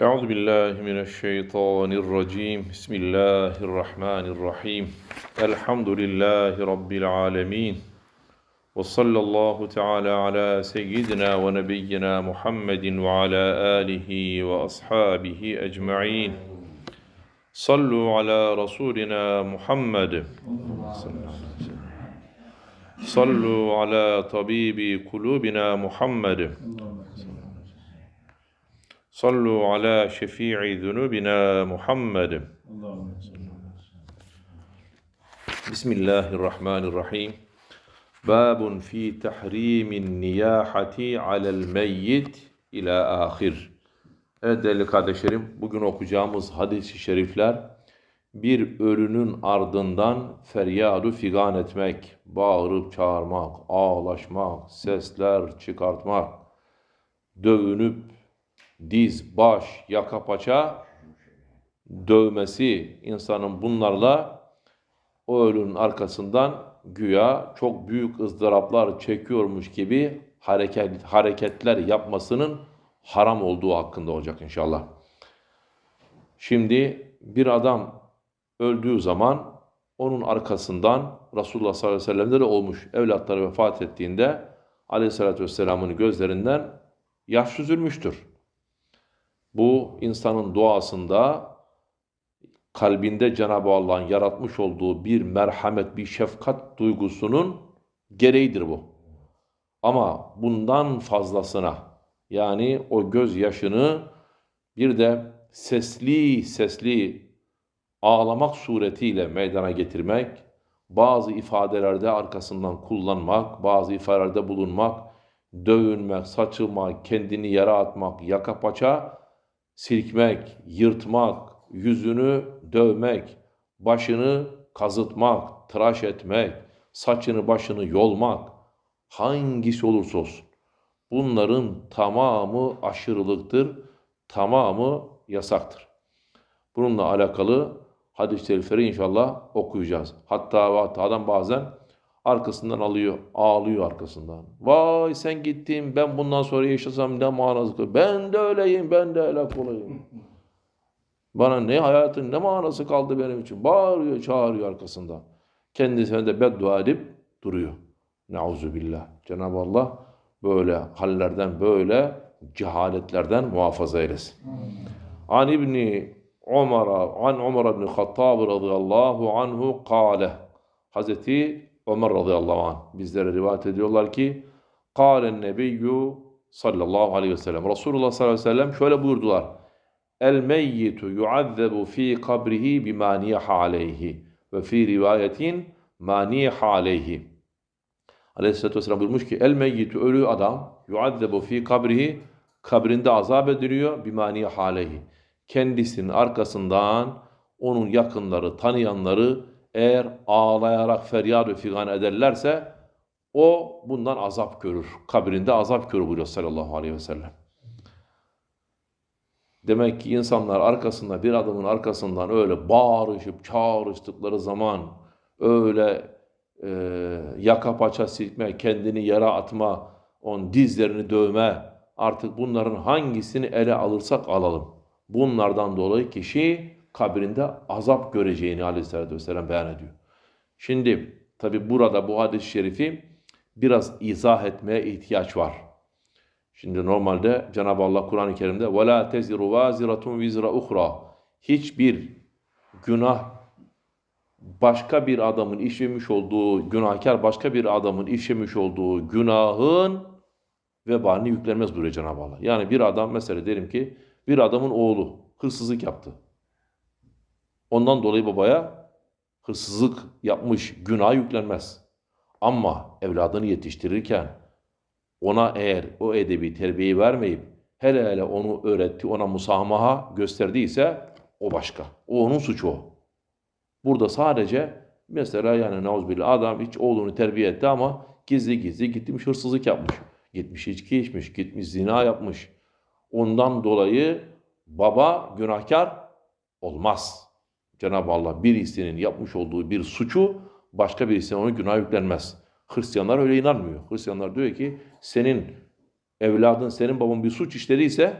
Euzu billahi mineşşeytanirracim. Bismillahirrahmanirrahim. Elhamdülillahi rabbil alamin. Ve sallallahu teala ala seyyidina ve nebiyyina Muhammedin ve ala alihi ve ashabihi ecmaîn. Sallu ala rasulina Muhammed. Sallu ala tabibi kulubina Muhammed. Sallu ala şefii zunubina Muhammed. Bismillahirrahmanirrahim. Babun fi tahrimin niyahati alel meyyit ila ahir. Evet değerli kardeşlerim, bugün okuyacağımız hadis-i şerifler bir ölünün ardından feryadu figan etmek, bağırıp çağırmak, ağlaşmak, sesler çıkartmak, dövünüp diz, baş, yaka paça dövmesi insanın bunlarla o ölünün arkasından güya çok büyük ızdıraplar çekiyormuş gibi hareket, hareketler yapmasının haram olduğu hakkında olacak inşallah. Şimdi bir adam öldüğü zaman onun arkasından Resulullah sallallahu aleyhi ve sellem'de de olmuş evlatları vefat ettiğinde aleyhissalatü vesselamın gözlerinden yaş süzülmüştür. Bu insanın doğasında kalbinde Cenab-ı Allah'ın yaratmış olduğu bir merhamet, bir şefkat duygusunun gereğidir bu. Ama bundan fazlasına yani o gözyaşını bir de sesli sesli ağlamak suretiyle meydana getirmek, bazı ifadelerde arkasından kullanmak, bazı ifadelerde bulunmak, dövünmek, saçılmak, kendini yere atmak, yaka paça silkmek, yırtmak, yüzünü dövmek, başını kazıtmak, tıraş etmek, saçını başını yolmak, hangisi olursa olsun. Bunların tamamı aşırılıktır, tamamı yasaktır. Bununla alakalı hadis-i şerifleri inşallah okuyacağız. Hatta, hatta adam bazen arkasından alıyor, ağlıyor arkasından. Vay sen gittin, ben bundan sonra yaşasam ne manası Ben de öyleyim, ben de helak olayım. Bana ne hayatın ne manası kaldı benim için? Bağırıyor, çağırıyor arkasından. Kendisine de beddua edip duruyor. Nauzu billah. Cenab-ı Allah böyle hallerden, böyle cehaletlerden muhafaza eylesin. An İbni Umar, an Umar ibn Hattab radıyallahu anhu kâle. Hazreti Ömer radıyallahu anh bizlere rivayet ediyorlar ki Kâlen nebiyyü sallallahu aleyhi ve sellem. Resulullah sallallahu aleyhi ve sellem şöyle buyurdular El meyyitu yuazzebu fi kabrihi bima niha aleyhi. Ve fi rivayetin ma niha aleyhi. Aleyhisselatü Vesselam buyurmuş ki El meyyitu ölü adam yuazzebu fi kabrihi kabrinde azap ediliyor bima niha aleyhi. Kendisinin arkasından onun yakınları, tanıyanları eğer ağlayarak feryat ve figan ederlerse o bundan azap görür. Kabrinde azap görür buyuruyor sallallahu aleyhi ve sellem. Demek ki insanlar arkasında bir adamın arkasından öyle bağırışıp çağrıştıkları zaman öyle e, yaka paça silkme, kendini yere atma, on dizlerini dövme artık bunların hangisini ele alırsak alalım. Bunlardan dolayı kişi kabrinde azap göreceğini aleyhissalatü vesselam beyan ediyor. Şimdi tabi burada bu hadis-i şerifi biraz izah etmeye ihtiyaç var. Şimdi normalde Cenab-ı Allah Kur'an-ı Kerim'de وَلَا تَزِرُ وَازِرَةٌ وِزْرَ اُخْرَى Hiçbir günah başka bir adamın işlemiş olduğu, günahkar başka bir adamın işlemiş olduğu günahın vebalini yüklenmez buraya Cenab-ı Allah. Yani bir adam mesela derim ki bir adamın oğlu hırsızlık yaptı. Ondan dolayı babaya hırsızlık yapmış günah yüklenmez. Ama evladını yetiştirirken ona eğer o edebi terbiyeyi vermeyip hele hele onu öğretti, ona musamaha gösterdiyse o başka. O onun suçu o. Burada sadece mesela yani nauzbillah adam hiç oğlunu terbiye etti ama gizli gizli gitmiş hırsızlık yapmış. Gitmiş içki içmiş, gitmiş zina yapmış. Ondan dolayı baba günahkar olmaz. Cenab-ı Allah birisinin yapmış olduğu bir suçu başka birisine onu günah yüklenmez. Hristiyanlar öyle inanmıyor. Hristiyanlar diyor ki senin evladın, senin baban bir suç işlediyse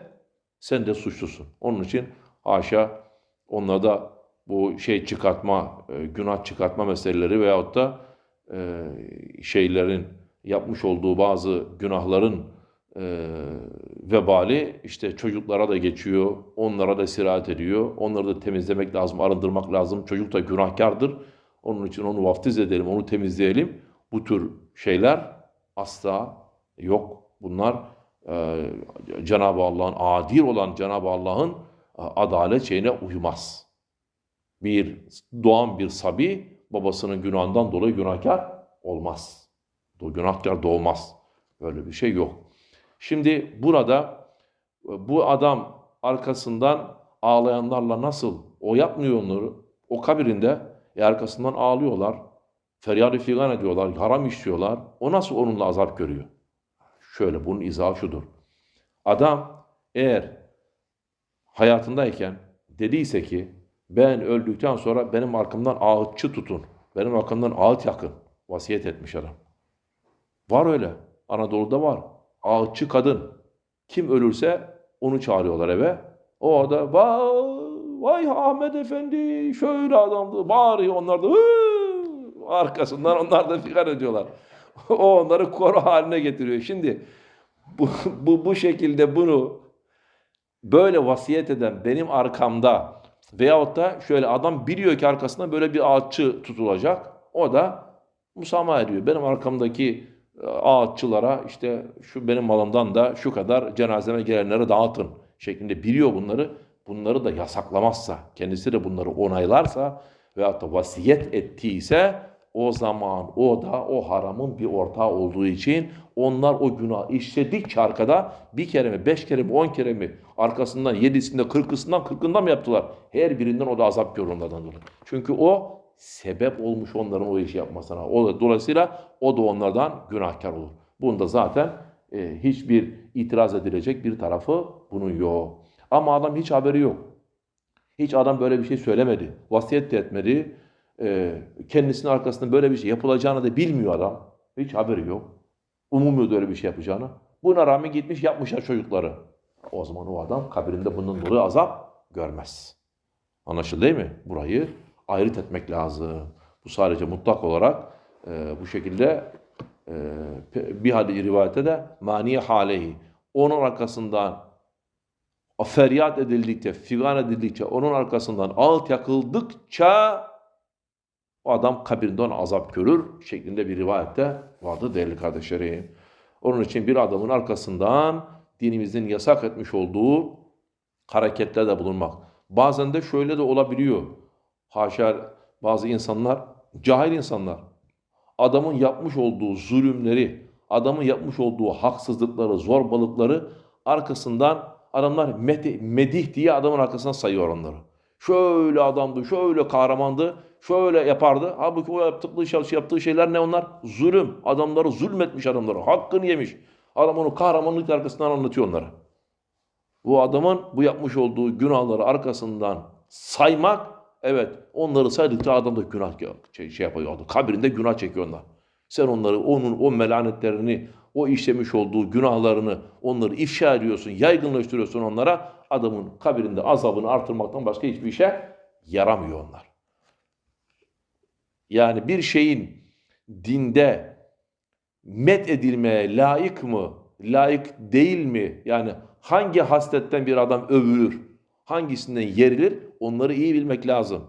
sen de suçlusun. Onun için haşa onlarda bu şey çıkartma, e, günah çıkartma meseleleri veyahut da e, şeylerin yapmış olduğu bazı günahların e, vebali işte çocuklara da geçiyor, onlara da sirayet ediyor. Onları da temizlemek lazım, arındırmak lazım. Çocuk da günahkardır. Onun için onu vaftiz edelim, onu temizleyelim. Bu tür şeyler asla yok. Bunlar e, Cenab-ı Allah'ın adil olan Cenab-ı Allah'ın e, adalet şeyine uymaz. Bir doğan bir sabi babasının günahından dolayı günahkar olmaz. Günahkar doğmaz. Böyle bir şey yok. Şimdi burada bu adam arkasından ağlayanlarla nasıl o yapmıyor onları o kabirinde e, arkasından ağlıyorlar. Feryat-ı figan ediyorlar, haram işliyorlar. O nasıl onunla azap görüyor? Şöyle bunun izahı şudur. Adam eğer hayatındayken dediyse ki ben öldükten sonra benim arkamdan ağıtçı tutun. Benim arkamdan ağıt yakın. Vasiyet etmiş adam. Var öyle. Anadolu'da var. Ağıtçı kadın. Kim ölürse onu çağırıyorlar eve. O da vay, vay Ahmet Efendi şöyle adamdı. Bağırıyor onlar da "Hıı!" arkasından onlar da figan ediyorlar. o onları koro haline getiriyor. Şimdi bu, bu, bu şekilde bunu böyle vasiyet eden benim arkamda veyahut da şöyle adam biliyor ki arkasında böyle bir ağaççı tutulacak. O da musamaha ediyor. Benim arkamdaki ağaççılara işte şu benim malımdan da şu kadar cenazeme gelenlere dağıtın şeklinde biliyor bunları. Bunları da yasaklamazsa, kendisi de bunları onaylarsa veyahut da vasiyet ettiyse o zaman o da o haramın bir ortağı olduğu için onlar o günah işledikçe arkada bir kere mi, beş kere mi, on kere mi arkasından yedisinde, kırkısından, kırkından mı yaptılar? Her birinden o da azap görür onlardan. Çünkü o sebep olmuş onların o işi yapmasına. O da, dolayısıyla o da onlardan günahkar olur. Bunda zaten e, hiçbir itiraz edilecek bir tarafı bunun yok. Ama adam hiç haberi yok. Hiç adam böyle bir şey söylemedi. Vasiyet de etmedi. E, kendisinin arkasında böyle bir şey yapılacağını da bilmiyor adam. Hiç haberi yok. Umumuyor da öyle bir şey yapacağını. Buna rağmen gitmiş yapmışlar çocukları. O zaman o adam kabirinde bundan dolayı azap görmez. Anlaşıldı değil mi? Burayı ayrıt etmek lazım. Bu sadece mutlak olarak e, bu şekilde e, bir hadi rivayette de mani halehi. Onun arkasından feryat edildikçe, figan edildikçe, onun arkasından ağıt yakıldıkça o adam kabirinde ona azap görür şeklinde bir rivayette vardı değerli kardeşlerim. Onun için bir adamın arkasından dinimizin yasak etmiş olduğu hareketlerde bulunmak. Bazen de şöyle de olabiliyor. Haşa bazı insanlar, cahil insanlar, adamın yapmış olduğu zulümleri, adamın yapmış olduğu haksızlıkları, zorbalıkları arkasından adamlar medih, medih diye adamın arkasından sayıyor onları. Şöyle adamdı, şöyle kahramandı, şöyle yapardı. Halbuki o yaptığı, şey, yaptığı şeyler ne onlar? Zulüm. Adamları zulmetmiş adamları. Hakkını yemiş. Adam onu kahramanlık arkasından anlatıyor onlara. Bu adamın bu yapmış olduğu günahları arkasından saymak, evet onları saydıkça adam da günah şey, şey yapıyor. Kabirinde günah çekiyor onlar. Sen onları, onun o melanetlerini, o işlemiş olduğu günahlarını, onları ifşa ediyorsun, yaygınlaştırıyorsun onlara. Adamın kabirinde azabını artırmaktan başka hiçbir işe yaramıyor onlar. Yani bir şeyin dinde met edilmeye layık mı, layık değil mi? Yani hangi hasletten bir adam övülür, hangisinden yerilir onları iyi bilmek lazım.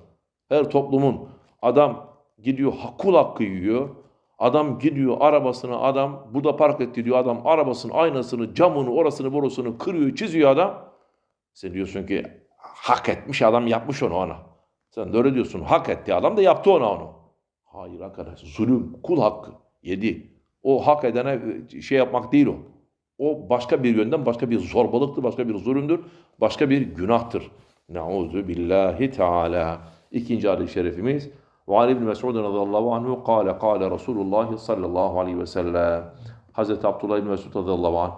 Her toplumun adam gidiyor kul hakkı yiyor, Adam gidiyor arabasını adam burada park etti diyor adam arabasının aynasını camını orasını borusunu kırıyor çiziyor adam. Sen diyorsun ki hak etmiş adam yapmış onu ona. Sen de öyle diyorsun hak etti adam da yaptı ona onu. Hayır arkadaş zulüm kul hakkı yedi. O hak edene şey yapmak değil o. O başka bir yönden başka bir zorbalıktır, başka bir zulümdür, başka bir günahtır. Nauzu billahi teala. İkinci hadis-i şerifimiz ve Ali bin Mesud radıyallahu anhu kâle kâle Resulullah sallallahu aleyhi ve sellem. Hazreti Abdullah bin Mesud radıyallahu anh.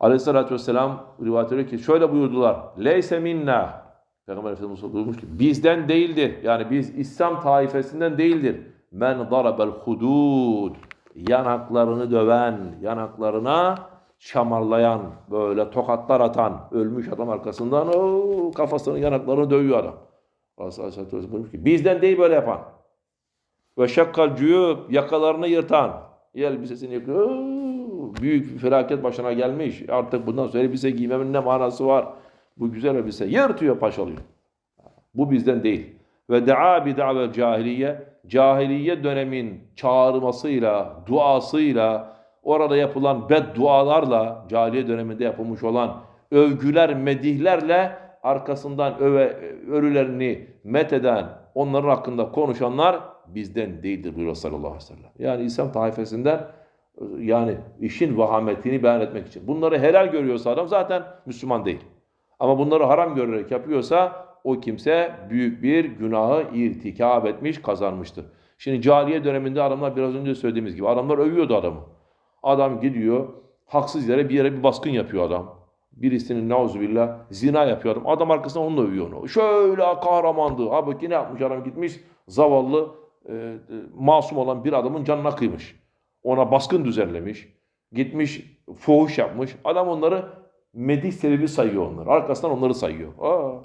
Aleyhissalatü vesselam rivayet ediyor ki şöyle buyurdular. Leyse minna. Peygamber Efendimiz buyurmuş ki bizden değildir. Yani biz İslam taifesinden değildir. Men darabel hudud. Yanaklarını döven, yanaklarına şamarlayan, böyle tokatlar atan, ölmüş adam arkasından o kafasını yanaklarını dövüyor adam. Ki bizden değil böyle yapan. Ve şakkal cüyüp yakalarını yırtan, elbisesini yıkıyor. Büyük bir felaket başına gelmiş. Artık bundan sonra elbise giymemin ne manası var? Bu güzel elbise yırtıyor paşalıyor. Bu bizden değil. Ve daa bi da'vel cahiliye cahiliye dönemin çağrılmasıyla, duasıyla, orada yapılan beddualarla, cahiliye döneminde yapılmış olan övgüler, medihlerle arkasından öve, örülerini metheden, onların hakkında konuşanlar bizden değildir buyuruyor sallallahu aleyhi ve sellem. Yani İslam taifesinden yani işin vahametini beyan etmek için. Bunları helal görüyorsa adam zaten Müslüman değil. Ama bunları haram görerek yapıyorsa o kimse büyük bir günahı irtikab etmiş, kazanmıştır. Şimdi cahiliye döneminde adamlar biraz önce söylediğimiz gibi adamlar övüyordu adamı. Adam gidiyor haksız yere bir yere bir baskın yapıyor adam. Birisinin nauzubillah zina yapıyor adam. Adam arkasından onunla övüyor onu. Şöyle kahramandı. Halbuki ne yapmış adam gitmiş zavallı e, masum olan bir adamın canına kıymış. Ona baskın düzenlemiş. Gitmiş fuhuş yapmış. Adam onları medih sebebi sayıyor onları. Arkasından onları sayıyor. Aa.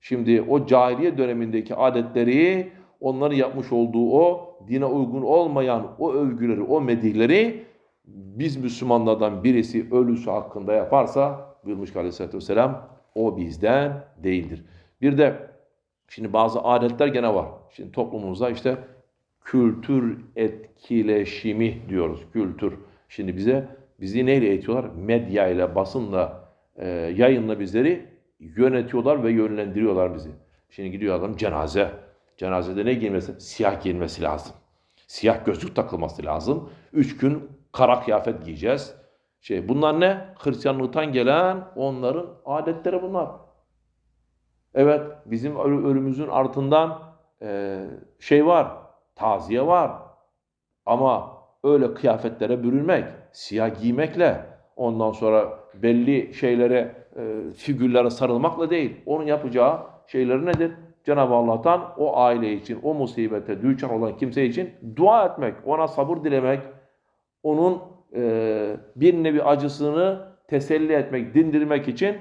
Şimdi o cahiliye dönemindeki adetleri, onların yapmış olduğu o dine uygun olmayan o övgüleri, o medihleri biz Müslümanlardan birisi ölüsü hakkında yaparsa buyurmuş ki aleyhissalatü vesselam o bizden değildir. Bir de şimdi bazı adetler gene var. Şimdi toplumumuzda işte kültür etkileşimi diyoruz. Kültür. Şimdi bize bizi neyle eğitiyorlar? Medya ile, basınla, e, yayınla bizleri yönetiyorlar ve yönlendiriyorlar bizi. Şimdi gidiyor adam cenaze. Cenazede ne giyinmesi? Siyah giyinmesi lazım. Siyah gözlük takılması lazım. Üç gün kara kıyafet giyeceğiz. Şey, bunlar ne? Hristiyanlıktan gelen onların adetleri bunlar. Evet, bizim ölü- ölümümüzün ardından e, şey var, taziye var. Ama öyle kıyafetlere bürünmek, siyah giymekle, ondan sonra belli şeylere, e, figürlere sarılmakla değil. Onun yapacağı şeyleri nedir? Cenab-ı Allah'tan o aile için, o musibete düçar olan kimse için dua etmek, ona sabır dilemek, onun e, bir nevi acısını teselli etmek, dindirmek için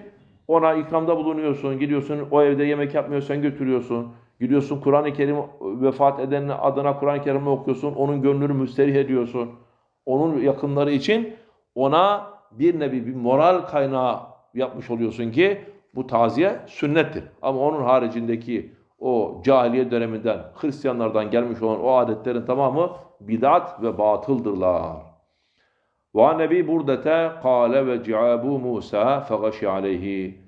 ona ikramda bulunuyorsun, gidiyorsun o evde yemek yapmıyorsan götürüyorsun. Gidiyorsun Kur'an-ı Kerim vefat edenin adına Kur'an-ı Kerim'i okuyorsun, onun gönlünü müsterih ediyorsun. Onun yakınları için ona bir nevi bir moral kaynağı yapmış oluyorsun ki bu taziye sünnettir. Ama onun haricindeki o cahiliye döneminden, Hristiyanlardan gelmiş olan o adetlerin tamamı bid'at ve batıldırlar. Ve Nebi Burdete kâle ve ci'abu Musa fegaşi aleyhi.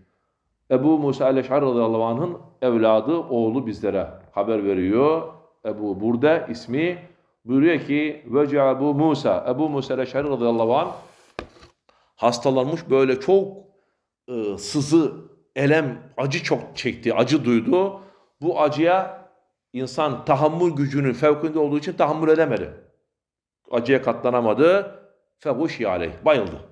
Ebu Musa el-Eş'ar radıyallahu anh'ın evladı, oğlu bizlere haber veriyor. Ebu Burde ismi buyuruyor ki ve ci'abu Musa. Ebu Musa el-Eş'ar radıyallahu anh hastalanmış böyle çok e, sızı, elem, acı çok çekti, acı duydu. Bu acıya insan tahammül gücünün fevkinde olduğu için tahammül edemedi. Acıya katlanamadı. Feguşi aleyh. Bayıldı.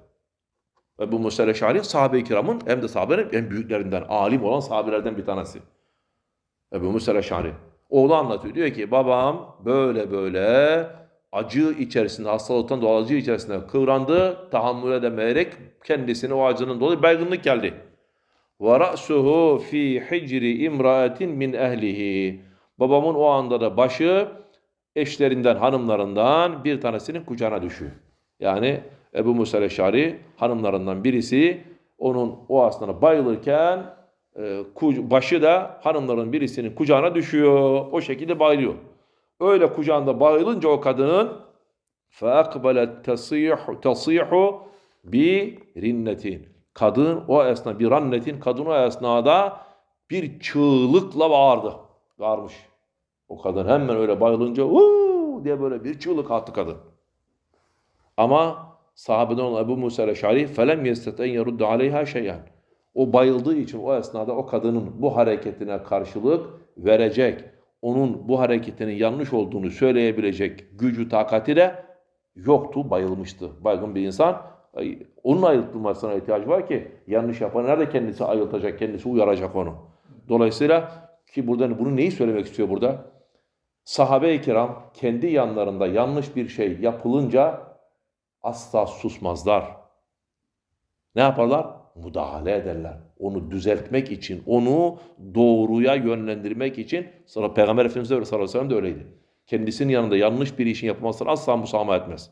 Ve bu Musa Eşari sahabe-i kiramın hem de sahabenin en büyüklerinden, alim olan sahabelerden bir tanesi. Ebu Musa Eşari. Oğlu anlatıyor. Diyor ki babam böyle böyle acı içerisinde, hastalıktan dolayı acı içerisinde kıvrandı. Tahammül edemeyerek kendisine o acının dolayı baygınlık geldi. Ve ra'suhu fi hicri imraatin min ehlihi. Babamın o anda da başı eşlerinden, hanımlarından bir tanesinin kucağına düşüyor. Yani Ebu Musa Eşari hanımlarından birisi onun o aslında bayılırken e, ku- başı da hanımların birisinin kucağına düşüyor. O şekilde bayılıyor. Öyle kucağında bayılınca o kadının فَاَقْبَلَتْ تَصِيحُ تَصِيحُ بِرِنَّةٍ Kadın o esnada bir rannetin kadın o esnada bir çığlıkla bağırdı. Bağırmış. O kadın hemen öyle bayılınca "Huu!" diye böyle bir çığlık attı kadın. Ama sahabeden olan Ebu Musa el-Eşari felem yesteten yeruddu aleyha şeyen. O bayıldığı için o esnada o kadının bu hareketine karşılık verecek, onun bu hareketinin yanlış olduğunu söyleyebilecek gücü, takati de yoktu, bayılmıştı. Baygın bir insan, onun ayıltılmasına ihtiyacı var ki yanlış yapan nerede kendisi ayıltacak, kendisi uyaracak onu. Dolayısıyla ki burada bunu neyi söylemek istiyor burada? Sahabe-i kiram kendi yanlarında yanlış bir şey yapılınca asla susmazlar. Ne yaparlar? Müdahale ederler. Onu düzeltmek için, onu doğruya yönlendirmek için sonra Peygamber Efendimiz de öyle, sallallahu aleyhi ve sellem de öyleydi. Kendisinin yanında yanlış bir işin yapılmasına asla musamaha etmez.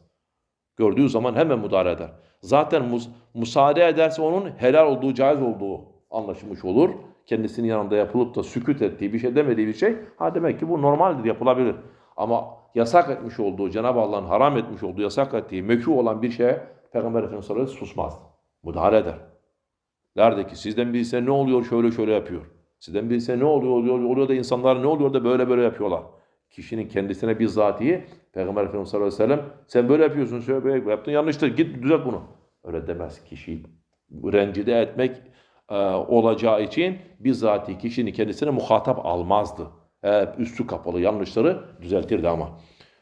Gördüğü zaman hemen müdahale eder. Zaten mus- müsaade ederse onun helal olduğu, caiz olduğu anlaşılmış olur. Kendisinin yanında yapılıp da sükut ettiği bir şey demediği bir şey, ha demek ki bu normaldir, yapılabilir. Ama yasak etmiş olduğu, Cenab-ı Allah'ın haram etmiş olduğu, yasak ettiği, mekruh olan bir şeye Peygamber Efendimiz sallallahu aleyhi ve sellem susmaz. Müdahale eder. Derdi ki sizden birisi ne oluyor şöyle şöyle yapıyor. Sizden birisi ne oluyor oluyor, oluyor da insanlar ne oluyor da böyle böyle yapıyorlar. Kişinin kendisine bizzatihi Peygamber Efendimiz sallallahu aleyhi ve sellem sen böyle yapıyorsun, şöyle böyle yaptın yanlıştır git düzelt bunu. Öyle demez kişiyi rencide etmek e, olacağı için bizzatihi kişinin kendisine muhatap almazdı. Hep üstü kapalı yanlışları düzeltirdi ama.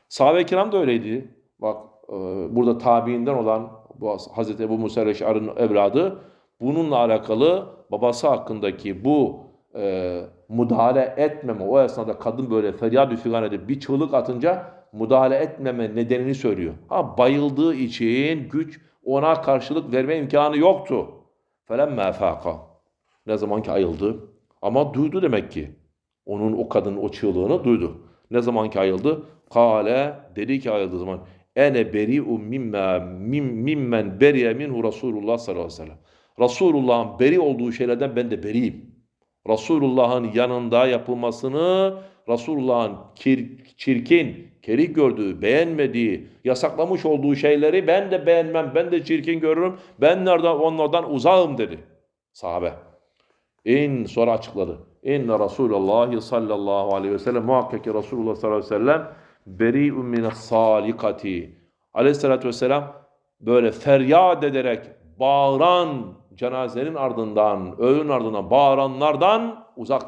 Sahabe-i kiram da öyleydi. Bak e, burada tabiinden olan bu Hazreti Ebu Musa Eş'ar'ın evladı bununla alakalı babası hakkındaki bu e, müdahale etmeme, o esnada kadın böyle feryat figan edip bir çığlık atınca müdahale etmeme nedenini söylüyor. Ha bayıldığı için güç ona karşılık verme imkanı yoktu. Felemme efaka. Ne zaman ki ayıldı. Ama duydu demek ki. Onun o kadının o çığlığını duydu. Ne zaman ki ayıldı? Kale dedi ki ayıldığı zaman ene beri'u mimma mim, mimmen beriye minhu Resulullah sallallahu aleyhi ve sellem. Resulullah'ın beri olduğu şeylerden ben de beriyim. Resulullah'ın yanında yapılmasını, Resulullah'ın kir, çirkin, kerik gördüğü, beğenmediği, yasaklamış olduğu şeyleri ben de beğenmem, ben de çirkin görürüm, ben nereden onlardan uzağım dedi sahabe. İn sonra açıkladı. İnne Resulullah sallallahu aleyhi ve sellem muhakkak ki Resulullah sallallahu aleyhi ve sellem beri'un mines salikati. Aleyhissalatü vesselam böyle feryat ederek bağıran cenazenin ardından, ölünün ardından bağıranlardan uzak.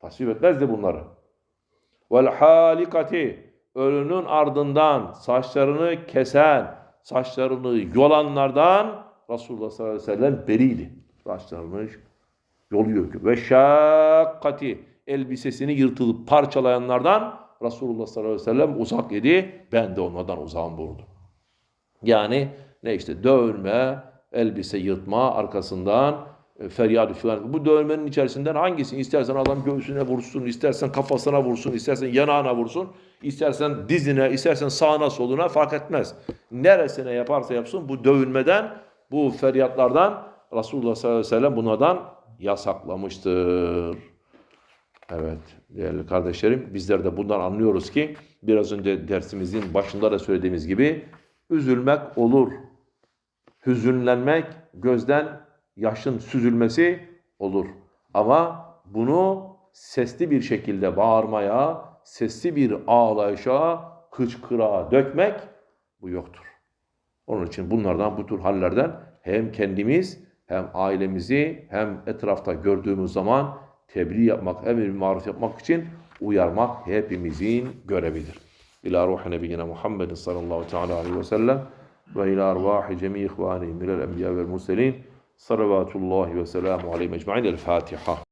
Tasvip etmezdi bunları. Vel halikati ölünün ardından saçlarını kesen, saçlarını yolanlardan Resulullah sallallahu aleyhi ve sellem beriydi. Saçlarını yoluyor. Ve şakkati elbisesini yırtılıp parçalayanlardan Resulullah sallallahu aleyhi ve sellem uzak idi. Ben de onlardan uzağım buyurdu. Yani ne işte dövülme, elbise yırtma, arkasından e, feryat filan. Bu dövmenin içerisinden hangisini istersen adam göğsüne vursun, istersen kafasına vursun, istersen yanağına vursun, istersen dizine, istersen sağına soluna fark etmez. Neresine yaparsa yapsın bu dövülmeden, bu feryatlardan Resulullah sallallahu aleyhi ve sellem bunlardan yasaklamıştır. Evet değerli kardeşlerim bizler de bundan anlıyoruz ki biraz önce dersimizin başında da söylediğimiz gibi üzülmek olur. Hüzünlenmek gözden yaşın süzülmesi olur. Ama bunu sesli bir şekilde bağırmaya, sesli bir ağlayışa, hıçkıra dökmek bu yoktur. Onun için bunlardan, bu tür hallerden hem kendimiz hem ailemizi hem etrafta gördüğümüz zaman tebliğ yapmak, emir maruf yapmak için uyarmak hepimizin görevidir. İlâ ruhi nebiyyina Muhammedin sallallahu teala aleyhi ve sellem ve ilâ arvâhi cemî ihvânihim minel enbiyâ vel murselîn salavatullahi ve selamu aleyhi mecmaîn. El Fatiha.